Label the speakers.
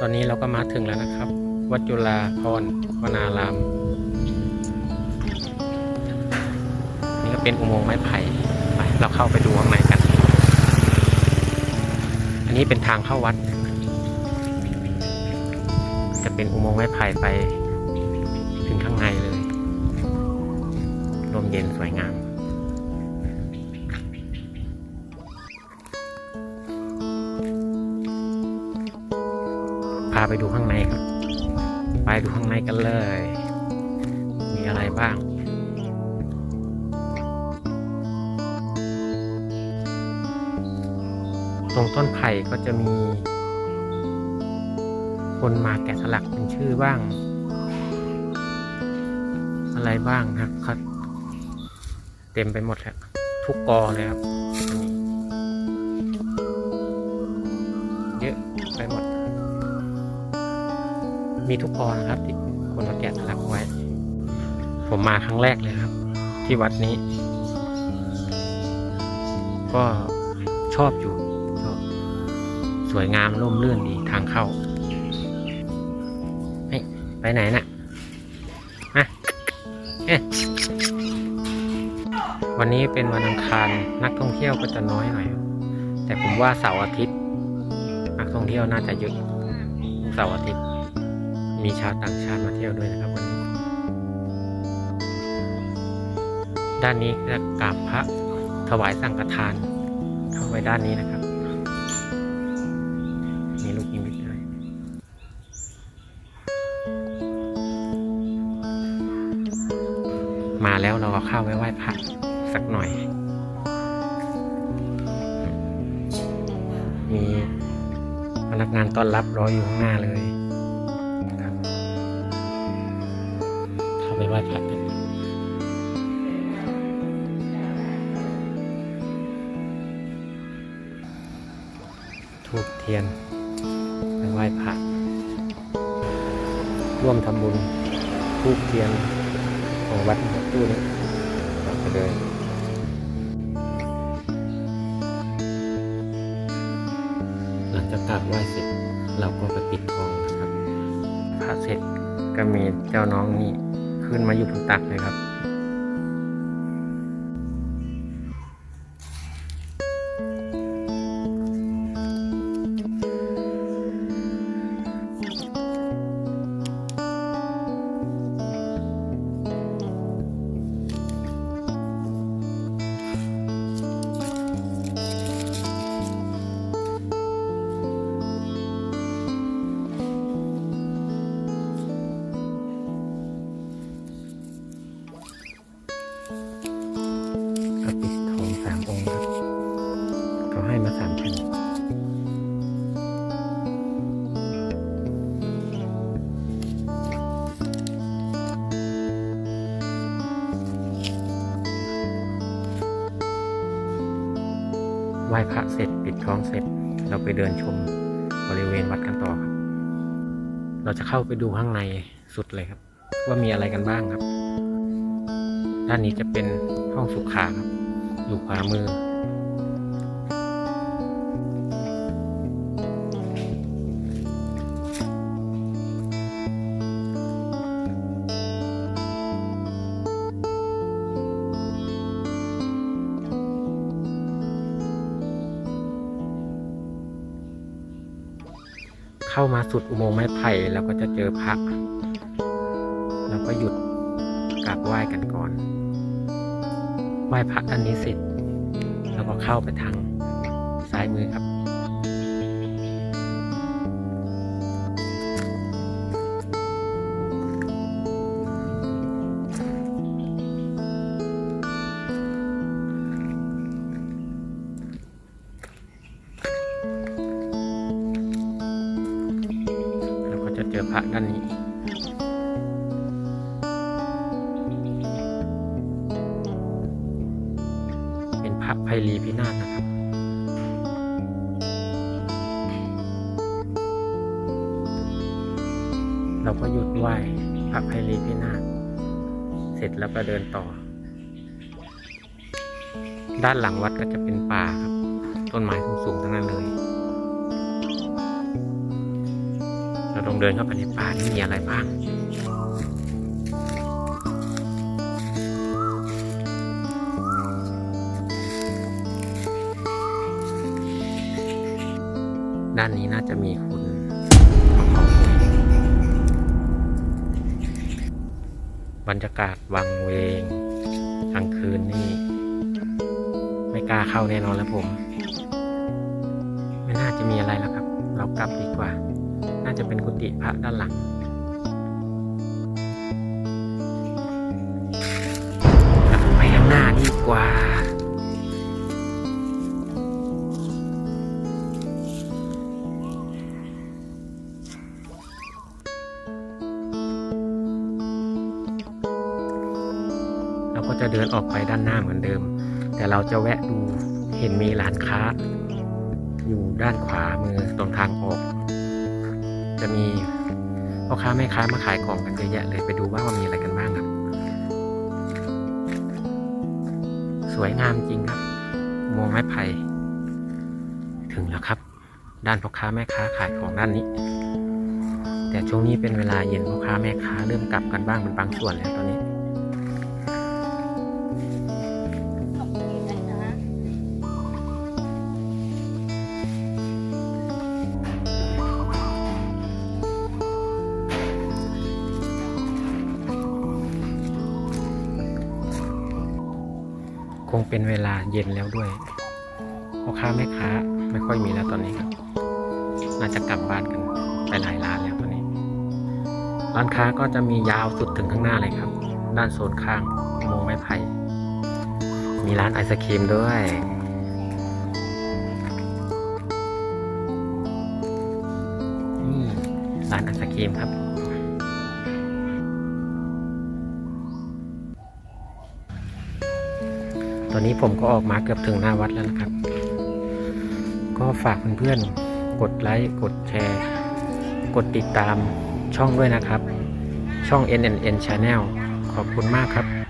Speaker 1: ตอนนี้เราก็มาถึงแล้วนะครับ วัดจุฬาพรณ์วนาราม นี่ก็เป็นอุโมงค์ไม้ไผ่ไปเราเข้าไปดูข้างในกัน อันนี้เป็นทางเข้าวัด จะเป็นอุโมงค์ไม้ไผ่ไป ถึงข้างในเลย ลมเย็นสวยงามาไปดูข้างในครับ ไปดูข้างในกันเลย มีอะไรบ้างตรงต้นไผ่ก็จะมี คนมาแกะสลักเป็นชื่อบ้าง อะไรบ้างครับเขาเต็มไปหมดแล้วทุกกอเลยครับ มีทุกกอนครับ ที่คนมาแกะสลักไว้ ผมมาครั้งแรกเลยครับ ที่วัดนี้ ก็ชอบอยู่สวยงามร่มรื่นดีทางเข้าเฮ้ยไปไหนน่ะมาเอ๊ะวันนี้เป็นวันอังคารนักท่องเที่ยวก็จะน้อยหน่อย แต่ผมว่าเสาร์อาทิตย์ นักท่องเที่ยวน่าจะเยอะเสาร์อาทิตย์ มีชาวต่างชาติมาเที่ยวด้วยนะครับวันนี้ ด้านนี้จะกราบพระถวายสังฆทานเข้าไปด้านนี้นะครับมีลูกนิมิตด้วยมาแล้วเราก็เข้าไปไหว้พระสักหน่อย มีพนักงานต้อนรับรออยู่ข้างหน้าเลย ไปไหว้พระกันทูบเทียนไปไหว้พระร่วมทำบุญทูบเทียนของวัดตู้นี้ไปเลยหลังจากกราบไหว้เสร็จ เราก็ไปปิดทองนะครับพระเสร็จก็มีเจ้าน้องนี่ ขึ้นมาอยู่บนตักเลยครับ ว้พระเสร็จปิดทองเสร็จ เราไปเดินชมบริเวณวัดกันต่อครับ เราจะเข้าไปดูข้างในสุดเลยครับ ว่ามีอะไรกันบ้างครับ ด้านนี้จะเป็นห้องสุขาครับ อยู่ขวามือ เข้ามาสุดอุโมงค์ไม้ไผ่เราก็จะเจอพระเราก็หยุดกราบไหว้กันก่อน ไหว้พระอันนี้เสร็จแล้วก็เข้าไปทางซ้ายมือครับ แล้วก็จะเจอพระด้านนี้ เป็นพระไพลีพินาศนะครับเราก็หยุดไหว้พระไพลีพินาศเสร็จแล้วก็เดินต่อ ด้านหลังวัดก็จะเป็นป่าครับ ต้นไม้สูงๆทั้งนั้นเลย ลองเดินเข้าไปในป่านี่มีอะไรบ้างด้านนี้น่าจะมีคุณบรรยากาศวังเวงกลางคืนนี่ ไม่กล้าเข้าแน่นอนแล้วผม ไม่น่าจะมีอะไรแล้วครับ เรากลับดีกว่า น่าจะเป็นกุฏิพระด้านหลังไปข้างหน้าดีกว่า เราก็จะเดินออกไปด้านหน้าเหมือนเดิม แต่เราจะแวะดูเห็นมีร้านค้า อยู่ด้านขวามือตรงทางออก จะมีพ่อค้าแม่ค้ามาขายของกันเยอะแยะเลยไปดูว่ามันมีอะไรกันบ้างครับ สวยงามจริงครับมองไม้ไผ่ถึงแล้วครับ ด้านพ่อค้าแม่ค้าขายของด้านนี้ แต่ช่วงนี้เป็นเวลาเย็นพ่อค้าแม่ค้าเริ่มกลับกันบ้างเป็นบางส่วนแล้ว งเป็นเวลาเย็นแล้วด้วยพ่อค้าแม่ค้าไม่ค่อยมีแล้วตอนนี้ครับ น่าจะกลับบ้านกันไปหลายร้านแล้วตอนนี้ ร้านค้าก็จะมียาวสุดถึงข้างหน้าเลยครับ ด้านโซนข้างโมงไม้ไผ่มีร้านไอศครีมด้วยนี่ร้านไอศครีมครับ อนนี้ผมก็ออกมาเกือบถึงหน้าวัดแล้วนะครับ ก็ฝากเพื่อนๆ กดไลค์ กดแชร์ กดติดตามช่องด้วยนะครับ ช่อง NNN Channel ขอบคุณมากครับ